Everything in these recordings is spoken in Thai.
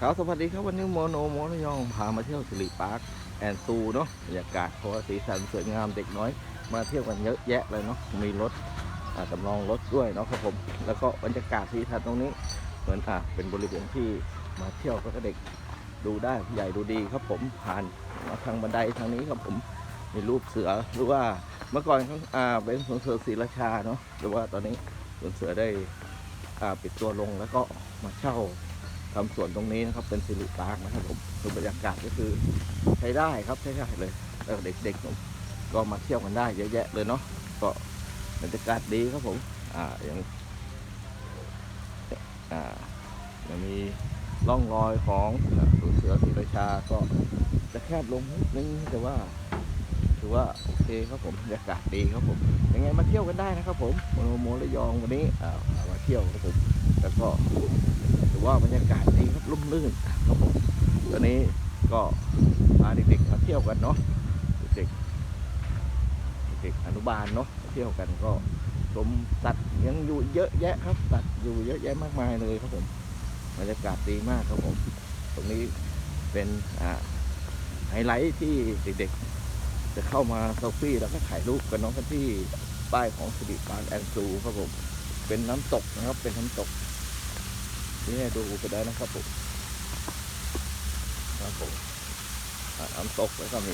ครับสวัสดีครับวันนี้โมโนโมระยองพามาเที่ยวสิริปาร์คแอนซูเนาะบรรยากาศเพราะว่าสีสันสวยงามเด็กน้อย มาเที่ยวกันเยอะแยะเลยเนาะมีรถอ่าจำลองรถด้วยเนาะครับผมแล้วก็บรรยากาศสีสันตรงนี้เหมือนอ่าเป็นบริเวณที่มาเที่ยวก็เด็กดูได้ใหญ่ดูดีครับผมผ่านมาทางบันไดทางนี้ครับผมมีรูปเสือหรือว่าเมื่อก่อนเขาอ่าเป็นสวนเสือศรีราชาเนาะหรือว่าตอนนี้สวนเสือได้อ่าปิดตัวลงแล้วก็มาเช่า ทำสวนตรงนี้นะครับ เป็นสิริปาร์คนะครับผมคือบรรยากาศก็คือใช้ได้ครับใช้ได้เลยเด็กๆผมก็มาเที่ยวกันได้เยอะแยะเลยเนาะก็บรรยากาศดีครับผมอ่าอย่างอ่ายังมีร่องรอยของสวเสือศรีราชาก็จะแคบลงนิดนึงแต่ว่าถือว่าโอเคครับผมบรรยากาศดีครับผมยังไงมาเที่ยวกันได้นะครับผมโมโมระยองวันนี้มาเที่ยวครับผมแล้วก็ ถือว่าบรรยากาศดีครับร่มรื่นครับผมตอนนี้ก็พาเด็กๆมาเที่ยวกันเนาะเด็กๆเด็กอนุบาลเนาะเที่ยวกันก็ชมสัตว์ยังอยู่เยอะแยะครับสัตว์อยู่เยอะแยะมากมายเลยครับผมบรรยากาศดีมากครับผม ตรงนี้เป็นไฮไลท์ที่เด็กๆ จะเข้ามาเซลฟี่แล้วก็ถ่ายรูปกันนาะกันที่ป้ายของสิริปานแอนซูครับผม เป็นน้ำตกนะครับ เป็นน้ำตก นี่ให้ดูไปได้นะครับผมครับผมอ่าน้ำตกแล้วก็มี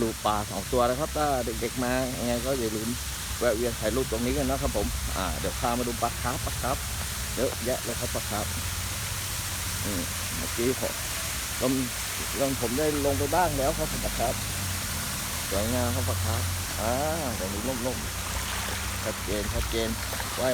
ลูกปลาสองตัวนะครับ ถ้าเด็กๆมายังไงก็อย่าลืมแวะเวียนถ่ายรูปตรงนี้กันนะครับผมอ่าเดี๋ยวพามาดูปลาคร์ฟปลาคร์ฟเยอะแยะเลยครับปลาคร์ฟอืมเมื่อกี้ผมผมผมผมได้ลงไปบ้างแล้วครับปลาคร์ฟสวยงามครับปลาคร์ฟอ่าตรงนี้ล่มๆชัดเจนชัดเจนว่าย